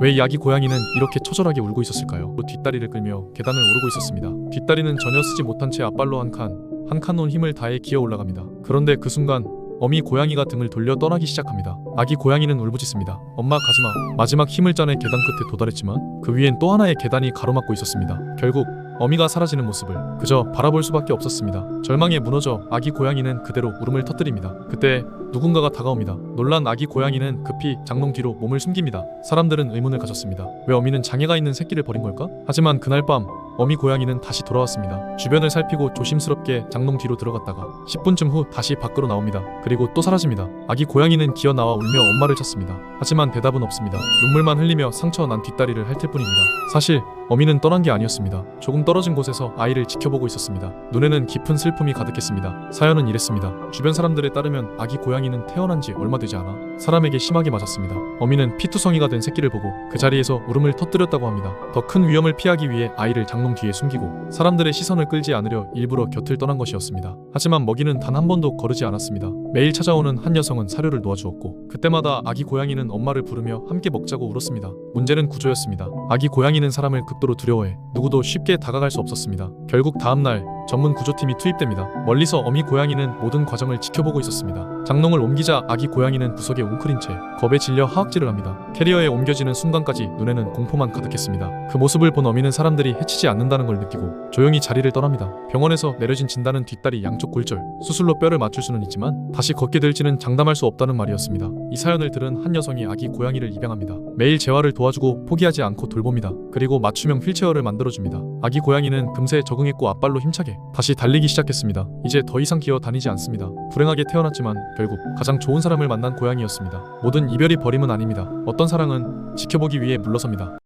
왜이 아기 고양이는 이렇게 처절하게 울고 있었을까요? 또 뒷다리를 끌며 계단을 오르고 있었습니다. 뒷다리는 전혀 쓰지 못한 채 앞발로 한 칸, 한 칸 온 힘을 다해 기어 올라갑니다. 그런데 그 순간 어미 고양이가 등을 돌려 떠나기 시작합니다. 아기 고양이는 울부짖습니다. 엄마 가지마. 마지막 힘을 짜내 계단 끝에 도달했지만 그 위엔 또 하나의 계단이 가로막고 있었습니다. 결국 어미가 사라지는 모습을 그저 바라볼 수밖에 없었습니다. 절망에 무너져 아기 고양이는 그대로 울음을 터뜨립니다. 그때 누군가가 다가옵니다. 놀란 아기 고양이는 급히 장롱 뒤로 몸을 숨깁니다. 사람들은 의문을 가졌습니다. 왜 어미는 장애가 있는 새끼를 버린 걸까? 하지만 그날 밤 어미 고양이는 다시 돌아왔습니다. 주변을 살피고 조심스럽게 장롱 뒤로 들어갔다가 10분쯤 후 다시 밖으로 나옵니다. 그리고 또 사라집니다. 아기 고양이는 기어 나와 울며 엄마를 찾습니다. 하지만 대답은 없습니다. 눈물만 흘리며 상처 난 뒷다리를 핥을 뿐입니다. 사실 어미는 떠난 게 아니었습니다. 조금 떨어진 곳에서 아이를 지켜보고 있었습니다. 눈에는 깊은 슬픔이 가득했습니다. 사연은 이랬습니다. 주변 사람들에 따르면 아기 고양이는 태어난 지 얼마 되지 않아 사람에게 심하게 맞았습니다. 어미는 피투성이가 된 새끼를 보고 그 자리에서 울음을 터뜨렸다고 합니다. 더 큰 위험을 피하기 위해 아이를 장롱 뒤에 숨기고 사람들의 시선을 끌지 않으려 일부러 곁을 떠난 것이었습니다. 하지만 먹이는 단 한 번도 거르지 않았습니다. 매일 찾아오는 한 여성은 사료를 놓아주었고 그때마다 아기 고양이는 엄마를 부르며 함께 먹자고 울었습니다. 문제는 구조였습니다. 아기 고양이는 사람을 극도로 두려워해 누구도 쉽게 다가갈 수 없었습니다. 결국 다음 날 전문 구조팀이 투입됩니다. 멀리서 어미 고양이는 모든 과정을 지켜보고 있었습니다. 장롱을 옮기자 아기 고양이는 구석에 웅크린 채 겁에 질려 하악질을 합니다. 캐리어에 옮겨지는 순간까지 눈에는 공포만 가득했습니다. 그 모습을 본 어미는 사람들이 해치지 않는다는 걸 느끼고 조용히 자리를 떠납니다. 병원에서 내려진 진단은 뒷다리 양쪽 골절, 수술로 뼈를 맞출 수는 있지만 다시 걷게 될지는 장담할 수 없다는 말이었습니다. 이 사연을 들은 한 여성이 아기 고양이를 입양합니다. 매일 재활을 도와주고 포기하지 않고 돌봅니다. 그리고 맞춤형 휠체어를 만들어줍니다. 아기 고양이는 금세 적응했고 앞발로 힘차게 다시 달리기 시작했습니다. 이제 더 이상 기어 다니지 않습니다. 불행하게 태어났지만 결국 가장 좋은 사람을 만난 고양이였습니다. 모든 이별이 버림은 아닙니다. 어떤 사랑은 지켜보기 위해 물러섭니다.